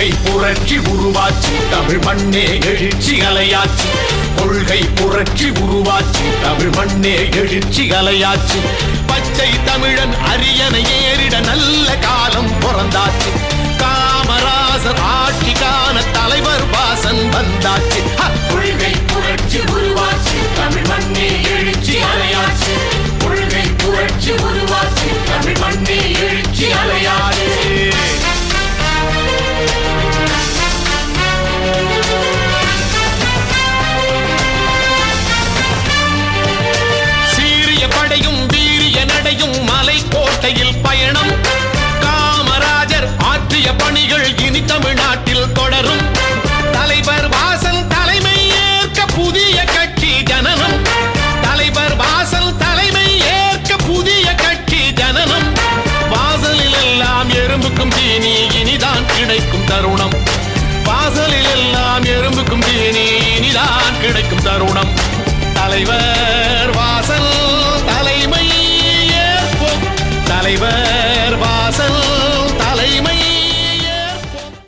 கொள்கை புரட்சி உருவாச்சு. தமிழ் மண்ணே எழுச்சி அலையாச்சு கொள்கை புரட்சி உருவாச்சு. தமிழ் மண்ணே எழுச்சி அலையாச்சு பச்சை தமிழன் அரியணை ஏறிட நல்ல காலம் பிறந்தாச்சு. காமராசர் ஆட்சிக்கான தலைவர் வாசன் வந்தாச்சு. கொள்கை புரட்சி உருவாச்சு. தமிழ் மண்ணே எழுச்சி அலையாச்சு கொள்கை புரட்சி உருவாச்சு. தமிழ் மண்ணே எழுச்சி அலையாச்சு எறும்புக்கும் தீனி இனிதான் கிடைக்கும் தருணம். வாசலில் எல்லாம் எறும்புக்கும் தீனி இனிதான் கிடைக்கும் தருணம். தலைவர்